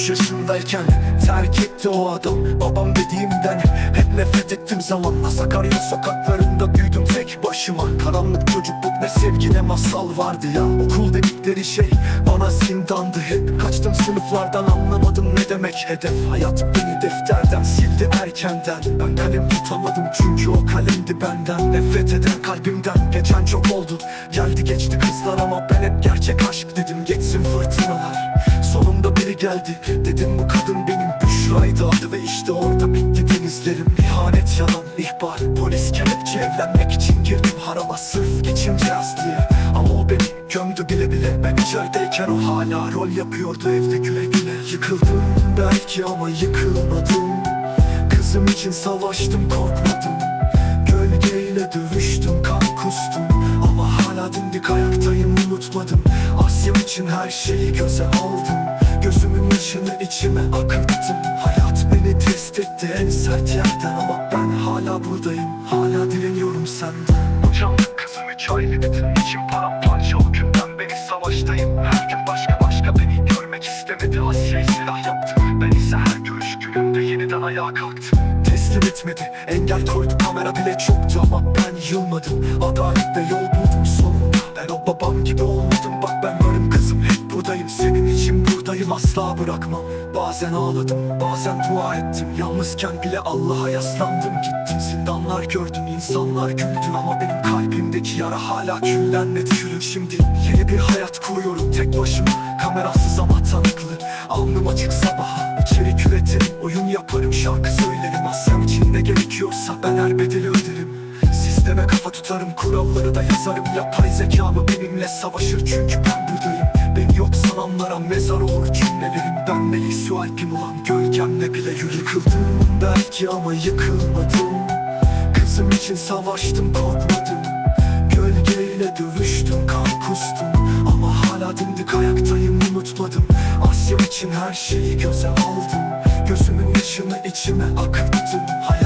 yaşındayken Terk etti o adam. Babam dediğimden Hep nefret ettim zamanla. Sakarya sokaklarında büyüdüm tek başıma. Karanlık çocukluk ne sevgi ne masal vardı ya. Okul dedikleri şey bana zindandı. Hep Kaçtım sınıflardan anlamadım ne demek. Hedef Hayat beni defterden sildi erkenden. Ben kalem tutamadım çünkü o kalemdi benden. Nefret eden kalbimden geçen çok oldu. Geldi geçti kızlar ama ben hep gerçek aşk dedim. Geçsin fırtınalar geldi. Dedim bu kadın benim Büşra'ydı adı Ve işte orada bitti denizlerim İhanet yalan ihbar. Polis kelepçe evlenmek için girdim harama Sırf geçineceğiz diye. Ama o beni gömdü bile bile. Ben içerideyken o hala rol yapıyordu evde güle güle. Yıkıldım belki ama yıkılmadım Kızım için savaştım korkmadım. Gölgeyle dövüştüm kan kustum. Ama hala dimdik ayaktayım unutmadım. Asyam için her şeyi göze aldım yaşını içime akıttım. Hayat beni test etti en sert yerden Ama ben hala buradayım. Hala direniyorum senden. Bu canlı kızımı kaybettim İçim paramparça. O günden beri savaştayım. Her gün başka başka beni görmek istemedi. Asya'yı silah yaptı. Ben ise her görüş günümde yeniden ayağa kalktım. Teslim etmedi. Engel koydu. Kamera bile çoktu Ama ben yılmadım. Adaletle yol buldum sonunda. Ben o babam gibi olmadım buradayım asla bırakmam. Bazen ağladım bazen dua ettim. Yalnızken bile Allah'a yaslandım. Gittim zindanlar gördüm insanlar güldü. Ama benim kalbimdeki yara hala küllenmedi Yürü şimdi yeni bir hayat kuruyorum tek başıma. Kamerasız ama tanıklı. Alnım açık sabaha. İçerik üretirim oyun yaparım şarkı söylerim. Asyam için ne gerekiyorsa ben her bedeli öderim. Sisteme kafa tutarım kuralları da yazarım. Yapay zekamı benimle savaşır çünkü ben buradayım Beni yok sananlara mezar olur. Cümlelerim Ben Melis Alp'im ulan? Gölgemle bile Yıkıldım belki ama yıkılmadım. Kızım için savaştım korkmadım. Gölgeyle dövüştüm kan kustum. Ama hala dimdik ayaktayım unutmadım. Asya için her şeyi göze aldım. Gözümün yaşını içime akıttım. Hayat